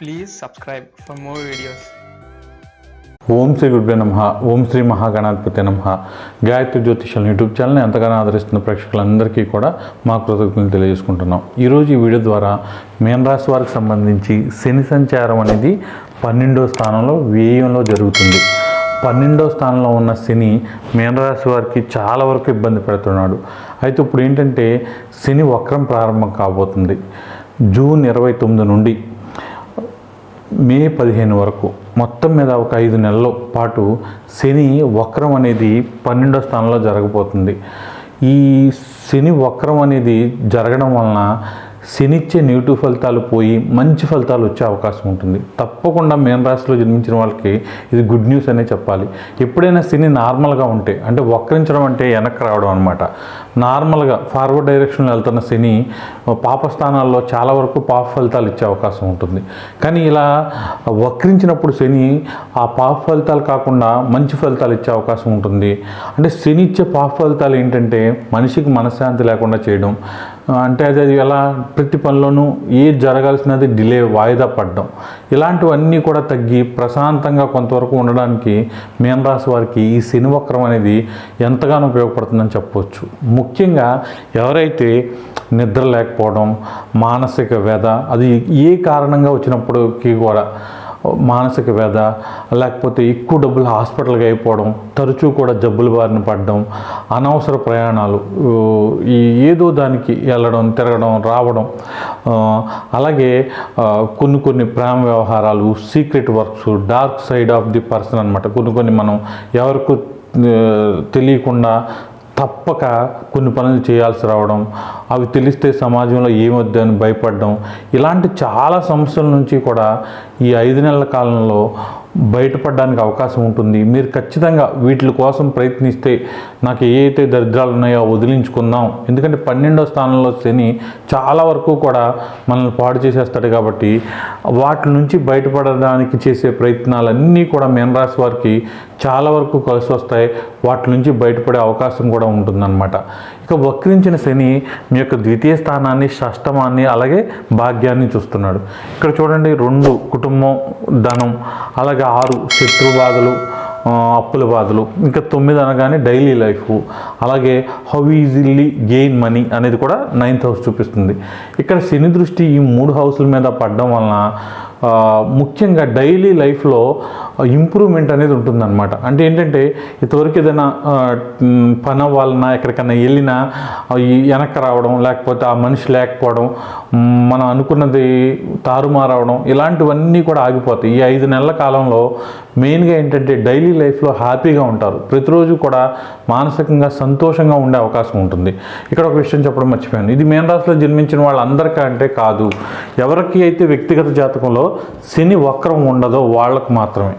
Please subscribe for more videos ఓం శ్రీ గురుభ్య నమ. ఓం శ్రీ మహాగణాధిపతి నమ. గాయత్రి జ్యోతిషాల యూట్యూబ్ ఛానల్ని ఎంతగానో ఆదరిస్తున్న ప్రేక్షకులందరికీ కూడా మా కృతజ్ఞతలు తెలియజేసుకుంటున్నాం. ఈరోజు ఈ వీడియో ద్వారా మీన రాశి వారికి సంబంధించి శని సంచారం అనేది పన్నెండో స్థానంలో వ్యయంలో జరుగుతుంది. పన్నెండో స్థానంలో ఉన్న శని మీనరాశి వారికి చాలా వరకు ఇబ్బంది పెడుతున్నాడు. అయితే ఇప్పుడు ఏంటంటే శని వక్రం ప్రారంభం కాబోతుంది. జూన్ ఇరవై తొమ్మిది నుండి మే పదిహేను వరకు. మొత్తం మీద ఒక ఐదు నెలల పాటు శని వక్రం అనేది పన్నెండో స్థానంలో జరగబోతుంది. ఈ శని వక్రం అనేది జరగడం వలన శనిచ్చే నెగిటివ్ ఫలితాలు పోయి మంచి ఫలితాలు వచ్చే అవకాశం ఉంటుంది. తప్పకుండా మేన రాశిలో జన్మించిన వాళ్ళకి ఇది గుడ్ న్యూస్ అనే చెప్పాలి. ఎప్పుడైనా శని నార్మల్గా ఉంటే అంటే వక్రించడం అంటే వెనక్కి రావడం అనమాట నార్మల్గా ఫార్వర్డ్ డైరెక్షన్లో వెళ్తున్న శని పాప స్థానాల్లో చాలా వరకు పాప ఫలితాలు ఇచ్చే అవకాశం ఉంటుంది. కానీ ఇలా వక్రించినప్పుడు శని ఆ పాప ఫలితాలు కాకుండా మంచి ఫలితాలు ఇచ్చే అవకాశం ఉంటుంది. అంటే శని ఇచ్చే పాప ఫలితాలు ఏంటంటే మనిషికి మనశ్శాంతి లేకుండా చేయడం అంటే అది అది ఎలా ప్రతి పనిలోనూ ఏది జరగాల్సినది డిలే వాయిదా పడడం. ఇలాంటివన్నీ కూడా తగ్గి ప్రశాంతంగా కొంతవరకు ఉండడానికి మీనరాశి వారికి ఈ శనివక్రం అనేది ఎంతగానో ఉపయోగపడుతుందని చెప్పవచ్చు ముఖ్యంగా ఎవరైతే నిద్ర లేకపోవడం మానసిక వ్యధ అది ఏ కారణంగా వచ్చినప్పటికీ కూడా మానసిక వ్యధ లేకపోతే ఎక్కువ డబ్బులు హాస్పిటల్కి అయిపోవడం తరచూ కూడా జబ్బుల బారిన పడడం అనవసర ప్రయాణాలు ఈ ఏదో దానికి వెళ్ళడం తిరగడం రావడం అలాగే కొన్ని కొన్ని ప్రేమ వ్యవహారాలు secret works dark side of the person అనమాట కొన్ని కొన్ని మనం ఎవరికి తెలియకుండా తప్పక కొన్ని పనులు చేయాల్సి రావడం అవి తెలిస్తే సమాజంలో ఏమొద్దు అని భయపడడం ఇలాంటి చాలా సమస్యల నుంచి కూడా ఈ ఐదు నెలల కాలంలో బయటపడడానికి అవకాశం ఉంటుంది. మీరు ఖచ్చితంగా వీటి కోసం ప్రయత్నిస్తే నాకు ఏ అయితే దరిద్రాలు ఉన్నాయో వదిలించుకుందాం. ఎందుకంటే పన్నెండో స్థానంలో శని చాలా వరకు కూడా మనల్ని పాడు చేసేస్తాడు కాబట్టి వాటి నుంచి బయటపడడానికి చేసే ప్రయత్నాలన్నీ కూడా మీనరాశి వారికి చాలా వరకు కలిసి వస్తాయి. వాటి నుంచి బయటపడే అవకాశం కూడా ఉంటుందన్నమాట. ఇక వక్రించిన శని మీ యొక్క ద్వితీయ స్థానాన్ని షష్టమాన్ని అలాగే భాగ్యాన్ని చూస్తున్నాడు. ఇక్కడ చూడండి రెండు కుటుంబం ధనం అలాగే ఆరు శత్రు బాధలు అప్పుల బాధలు. ఇంకా తొమ్మిది అనగానే డైలీ లైఫ్. అలాగే హౌ ఈజీలీ గెయిన్ మనీ అనేది కూడా నైన్త్ హౌస్ చూపిస్తుంది. ఇక్కడ శని దృష్టి ఈ మూడు హౌస్ల మీద పడడం వలన ముఖ్యంగా డైలీ లైఫ్లో ఇంప్రూవ్మెంట్ అనేది ఉంటుందన్నమాట. అంటే ఏంటంటే ఇంతవరకు ఏదైనా పని అవ్వాలన్నా ఎక్కడికైనా వెళ్ళినా వెనక్కి రావడం లేకపోతే ఆ మనిషి లేకపోవడం మనం అనుకున్నది తారుమారవడం ఇలాంటివన్నీ కూడా ఆగిపోతాయి. ఈ ఐదు నెలల కాలంలో మెయిన్గా ఏంటంటే డైలీ లైఫ్లో హ్యాపీగా ఉంటారు. ప్రతిరోజు కూడా మానసికంగా సంతోషంగా ఉండే అవకాశం ఉంటుంది. ఇక్కడ ఒక విషయం చెప్పడం మర్చిపోయాను. ఇది మేన్ రాశిలో జన్మించిన వాళ్ళందరికంటే కాదు. ఎవరికి అయితే వ్యక్తిగత జాతకంలో శని వక్రం ఉండదో వాళ్ళకు మాత్రమే.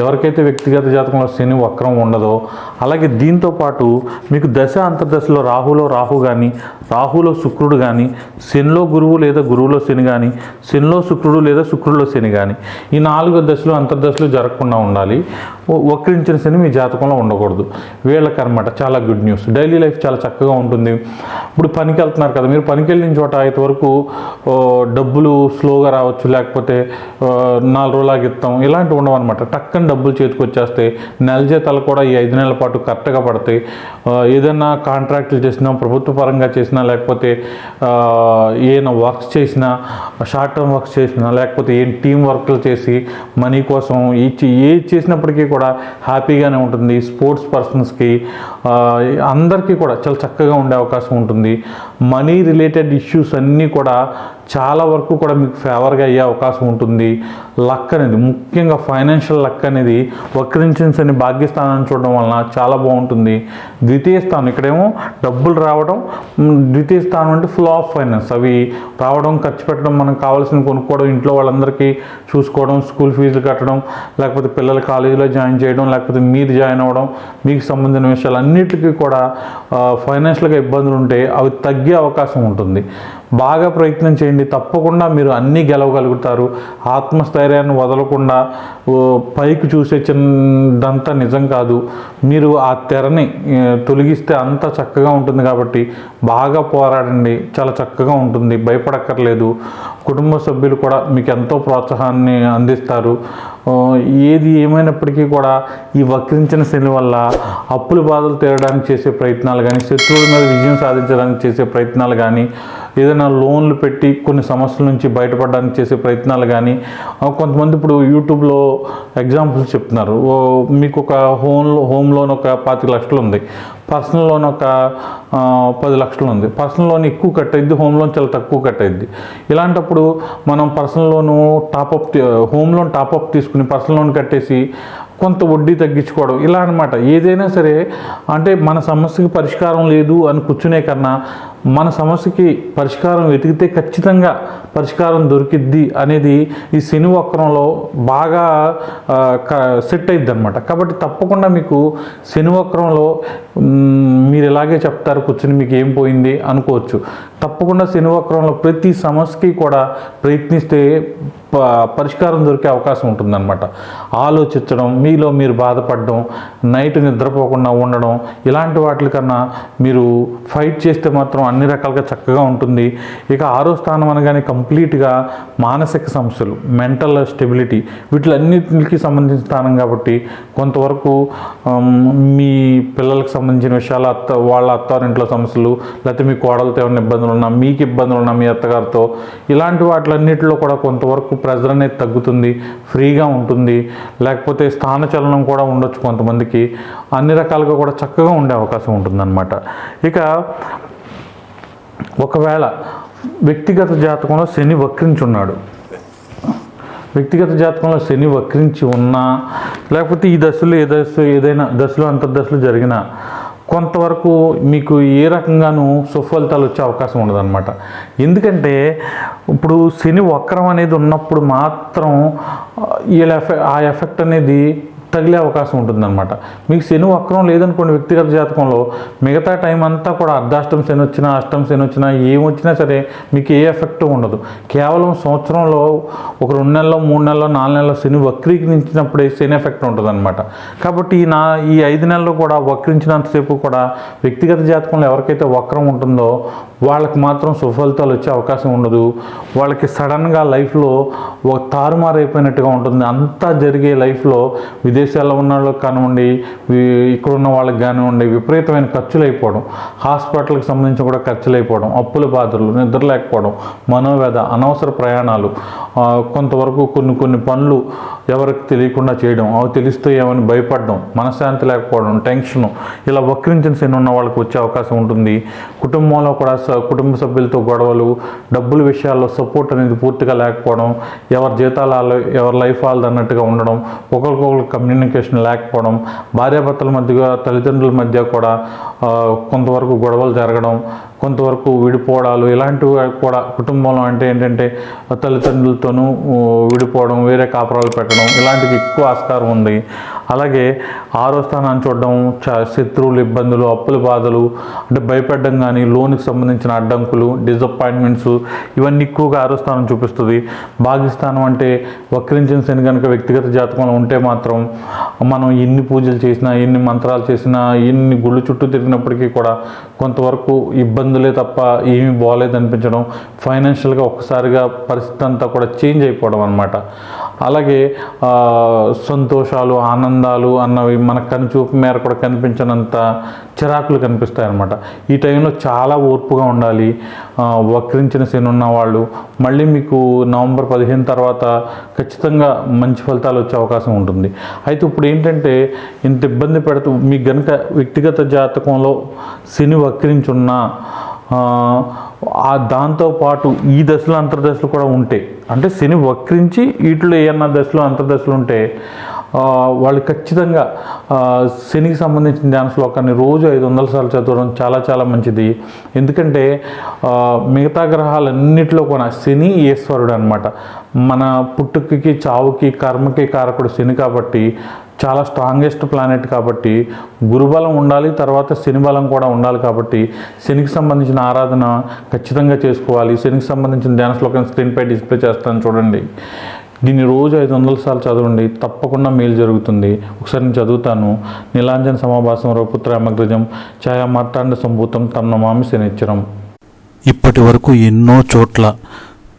ఎవరికైతే వ్యక్తిగత జాతకంలో శని వక్రం ఉండదో అలాగే దీంతో పాటు మీకు దశ అంతర్దశలో రాహులో రాహు కానీ రాహులో శుక్రుడు కానీ శనిలో గురువు లేదా గురువులో శని కానీ శనిలో శుక్రుడు లేదా శుక్రుడిలో శని కానీ ఈ నాలుగు దశలు అంతర్దశలు జరగకుండా ఉండాలి. వక్రించిన శని మీ జాతకంలో ఉండకూడదు. వీళ్ళకి అనమాట చాలా గుడ్ న్యూస్. డైలీ లైఫ్ చాలా చక్కగా ఉంటుంది. ఇప్పుడు పనికి వెళ్తున్నారు కదా మీరు పనికి వెళ్ళిన చోట ఇంతవరకు వరకు డబ్బులు స్లోగా రావచ్చు లేకపోతే నాలుగు రోజులు ఆగిస్తాం ఇలాంటివి ఉండవు అనమాట టక్కని డబ్బులు చేతికి వచ్చేస్తాయి నెల జీతాలు కూడా ఈ ఐదు నెలల పాటు కరెక్ట్గా పడతాయి. ఏదైనా కాంట్రాక్టులు చేసినా ప్రభుత్వ పరంగా చేసినా లేకపోతే ఏదైనా వర్క్స్ చేసినా షార్ట్ టర్మ్ వర్క్స్ చేసినా లేకపోతే ఏం టీం వర్క్లు చేసి మనీ కోసం ఇచ్చి ఏది చేసినప్పటికీ కూడా హ్యాపీగానే ఉంటుంది. స్పోర్ట్స్ పర్సన్స్కి అందరికీ కూడా చాలా చక్కగా ఉండే అవకాశం ఉంటుంది. మనీ రిలేటెడ్ ఇష్యూస్ అన్నీ కూడా చాలా వరకు కూడా మీకు ఫేవర్గా అయ్యే అవకాశం ఉంటుంది. లక్ అనేది ముఖ్యంగా ఫైనాన్షియల్ లక్ అనేది వక్రించన్స్ అని భాగ్యస్థానాన్ని చూడడం వలన చాలా బాగుంటుంది. ద్వితీయ స్థానం ఇక్కడేమో డబ్బులు రావడం ద్వితీయ స్థానం అంటే ఫ్లో ఆఫ్ ఫైనాన్స్ అవి రావడం ఖర్చు పెట్టడం మనకు కావాల్సిన కొనుక్కోవడం ఇంట్లో వాళ్ళందరికీ చూసుకోవడం స్కూల్ ఫీజులు కట్టడం లేకపోతే పిల్లలు కాలేజీలో జాయిన్ చేయడం లేకపోతే మీరు జాయిన్ అవ్వడం మీకు సంబంధించిన విషయాలు అన్నిటికీ కూడా ఫైనాన్షియల్గా ఇబ్బందులు ఉంటే అవి తగ్గే అవకాశం ఉంటుంది. బాగా ప్రయత్నం చేయండి. తప్పకుండా మీరు అన్నీ గెలవగలుగుతారు. ఆత్మస్థైర్యాన్ని వదలకుండా పైకి చూసే చిన్నదంతా నిజం కాదు. మీరు ఆ తెరని తొలగిస్తే అంత చక్కగా ఉంటుంది కాబట్టి బాగా పోరాడండి. చాలా చక్కగా ఉంటుంది. భయపడక్కర్లేదు. కుటుంబ సభ్యులు కూడా మీకు ఎంతో ప్రోత్సాహాన్ని అందిస్తారు. ఏది ఏమైనప్పటికీ కూడా ఈ వక్రించిన శని వల్ల అప్పుల బాధలు తీరడానికి చేసే ప్రయత్నాలు కానీ శత్రువుల మీద విజయం సాధించడానికి చేసే ప్రయత్నాలు కానీ ఏదైనా లోన్లు పెట్టి కొన్ని సమస్యల నుంచి బయటపడడానికి చేసే ప్రయత్నాలు కానీ కొంతమంది ఇప్పుడు యూట్యూబ్లో ఎగ్జాంపుల్స్ చెప్తున్నారు. మీకు ఒక హోమ్ హోమ్ లోన్ ఒక పాతిక లక్షలు ఉంది. పర్సనల్ లోన్ ఒక పది లక్షలు ఉంది. పర్సనల్ లోన్ ఎక్కువ కట్టయిద్ది హోమ్ లోన్ చాలా తక్కువ కట్టయిద్ది ఇలాంటప్పుడు మనం personal loan top up home loan top up తీసుకుని పర్సనల్ లోన్ కట్టేసి కొంత వడ్డీ తగ్గించుకోవడం ఇలా అనమాట ఏదైనా సరే అంటే మన సమస్యకి పరిష్కారం లేదు అని కూర్చునే కన్నా మన సమస్యకి పరిష్కారం వెతికితే ఖచ్చితంగా పరిష్కారం దొరికిద్ది అనేది ఈ శని వక్రంలో బాగా క- సెట్ అయింది అనమాట కాబట్టి తప్పకుండా మీకు శని వక్రంలో మీరు ఇలాగే చెప్తారు కూర్చుని మీకు ఏం పోయింది అనుకోవచ్చు. తప్పకుండా శని వక్రంలో ప్రతి సమస్యకి కూడా ప్రయత్నిస్తే పరిష్కారం దొరికే అవకాశం ఉంటుందన్నమాట. ఆలోచించడం మీలో మీరు బాధపడడం నైట్ నిద్రపోకుండా ఉండడం ఇలాంటి వాటికన్నా మీరు ఫైట్ చేస్తే మాత్రం అన్ని రకాలుగా చక్కగా ఉంటుంది. ఇక ఆరో స్థానం అనగానే కంప్లీట్గా మానసిక సమస్యలు మెంటల్ స్టెబిలిటీ వీటిలన్నిటికి సంబంధించిన స్థానం కాబట్టి కొంతవరకు మీ పిల్లలకు సంబంధించిన విషయాలు అత్త వాళ్ళ అత్తారింట్లో సమస్యలు లేకపోతే మీ కోడలతో ఏమైనా ఇబ్బందులు ఉన్నా మీకు ఇబ్బందులు ఉన్నా మీ అత్తగారితో ఇలాంటి వాటిలన్నిటిలో కూడా కొంతవరకు ప్రెజర్ అనేది తగ్గుతుంది ఫ్రీగా ఉంటుంది లేకపోతే స్థానచలనం కూడా ఉండొచ్చు కొంతమందికి. అన్ని రకాలుగా కూడా చక్కగా ఉండే అవకాశం ఉంటుందన్నమాట. ఇక ఒకవేళ వ్యక్తిగత జాతకంలో శని వక్రించున్నాడు. వ్యక్తిగత జాతకంలో శని వక్రించి ఉన్నా లేకపోతే ఈ దశలో ఏ దశ ఏదైనా దశలో అంతర్దశలు జరిగినా కొంతవరకు మీకు ఏ రకంగానూ సుఫలితాలు వచ్చే అవకాశం ఉండదన్నమాట. ఎందుకంటే ఇప్పుడు శని వక్రం అనేది ఉన్నప్పుడు మాత్రం ఈ వీళ్ళ ఎఫె ఆ ఎఫెక్ట్ అనేది తగిలే అవకాశం ఉంటుందన్నమాట. మీకు శని వక్రం లేదనుకోండి వ్యక్తిగత జాతకంలో మిగతా టైం అంతా కూడా అర్ధాష్టం శని వచ్చినా అష్టం శని వచ్చినా ఏమొచ్చినా సరే మీకు ఏ ఎఫెక్ట్ ఉండదు. కేవలం సంవత్సరంలో ఒక రెండు నెలలో మూడు నెలలో నాలుగు నెలలో శని వక్రీకరించినప్పుడే శని ఎఫెక్ట్ ఉంటుందన్నమాట. కాబట్టి ఈ నా ఈ ఐదు నెలలు కూడా వక్రించినంతసేపు కూడా వ్యక్తిగత జాతకంలో ఎవరికైతే వక్రం ఉంటుందో వాళ్ళకి మాత్రం సుఫలితాలు వచ్చే అవకాశం ఉండదు. వాళ్ళకి సడన్గా లైఫ్లో ఒక తారుమారైపోయినట్టుగా ఉంటుంది. అంతా జరిగే లైఫ్లో విదేశాల్లో ఉన్న వాళ్ళకి కానివ్వండి ఇక్కడ ఉన్న వాళ్ళకి కానివ్వండి విపరీతమైన ఖర్చులు అయిపోవడం. హాస్పిటల్కి సంబంధించి కూడా ఖర్చులు అయిపోవడం. అప్పుల బాధలు నిద్ర లేకపోవడం మనోవేద అనవసర ప్రయాణాలు కొంతవరకు కొన్ని కొన్ని పనులు ఎవరికి తెలియకుండా చేయడం అవి తెలిస్తే ఏమని భయపడడం మనశ్శాంతి లేకపోవడం టెన్షను ఇలా వక్రించిన శని ఉన్న వాళ్ళకి వచ్చే అవకాశం ఉంటుంది. కుటుంబంలో కూడా స- కుటుంబ సభ్యులతో గొడవలు డబ్బుల విషయాల్లో సపోర్ట్ అనేది పూర్తిగా లేకపోవడం ఎవరి జీతాలు ఎవరి లైఫ్ వాళ్ళది అన్నట్టుగా ఉండడం ఒకరికొకరు కమ్యూనికేషన్ లేకపోవడం భార్యాభర్తల మధ్య తల్లిదండ్రుల మధ్య కూడా కొంతవరకు గొడవలు జరగడం కొంతవరకు విడిపోవడాలు ఇలాంటివి కూడా కుటుంబంలో అంటే ఏంటంటే తల్లిదండ్రులతోనూ విడిపోవడం వేరే కాపురాలు పెట్టడం ఇలాంటివి ఎక్కువ ఆస్కారం ఉంది. అలాగే ఆరో స్థానాన్ని చూడడం చ శత్రువులు ఇబ్బందులు అప్పుల బాధలు అంటే భయపడడం కానీ లోన్కి సంబంధించిన అడ్డంకులు డిసప్పాయింట్మెంట్స్ ఇవన్నీ ఎక్కువగా ఆరో స్థానం చూపిస్తుంది. భాగ్యస్థానం అంటే వక్రించిన శని కనుక వ్యక్తిగత జాతకంలో ఉంటే మాత్రం మనం ఎన్ని పూజలు చేసినా ఎన్ని మంత్రాలు చేసినా ఎన్ని గుళ్ళు చుట్టూ తిరిగినప్పటికీ కూడా కొంతవరకు ఇబ్బందులే తప్ప ఏమీ బాగాలేదు అనిపించడం ఫైనాన్షియల్గా ఒక్కసారిగా పరిస్థితి అంతా కూడా చేంజ్ అయిపోవడం అనమాట అలాగే సంతోషాలు ఆనందాలు అన్నవి మనకు కనుచూపు మేర కూడా కనిపించనంత చిరాకులు కనిపిస్తాయి అనమాట ఈ టైంలో చాలా ఓర్పుగా ఉండాలి. వక్రించిన శని ఉన్న వాళ్ళు మళ్ళీ మీకు నవంబర్ పదిహేను తర్వాత ఖచ్చితంగా మంచి ఫలితాలు వచ్చే అవకాశం ఉంటుంది. అయితే ఇప్పుడు ఏంటంటే ఇంత ఇబ్బంది పెడుతూ మీకు గనుక వ్యక్తిగత జాతకంలో శని వక్రించున్నా ఆ, దాంతోపాటు ఈ దశలు అంతర్దశలు కూడా ఉంటే అంటే శని వక్రించి వీటిలో ఏమన్నా దశలు అంతర్దశలు ఉంటే వాళ్ళు ఖచ్చితంగా శనికి సంబంధించిన ధ్యాన శ్లోకాన్ని రోజు ఐదు వందల సార్లు చదవడం చాలా చాలా మంచిది. ఎందుకంటే మిగతా గ్రహాలన్నింటిలో కూడా శని ఈశ్వరుడు అనమాట మన పుట్టుకకి చావుకి కర్మకి కారకుడు శని కాబట్టి చాలా స్ట్రాంగెస్ట్ ప్లానెట్ కాబట్టి గురుబలం ఉండాలి తర్వాత శని బలం కూడా ఉండాలి కాబట్టి శనికి సంబంధించిన ఆరాధన ఖచ్చితంగా చేసుకోవాలి. శనికి సంబంధించిన ధ్యాన శ్లోకం స్క్రీన్పై డిస్ప్లే చేస్తాను చూడండి. దీన్ని రోజు ఐదు వందల సార్లు చదవండి తప్పకుండా మేలు జరుగుతుంది. ఒకసారి నేను చదువుతాను. నీలాంజన సమాభాసం రఘుపుత్ర అమగ్రజం ఛాయా మార్తాండ సంభూతం తమ నమామి శనిచ్చరం. ఇప్పటి వరకు ఎన్నో చోట్ల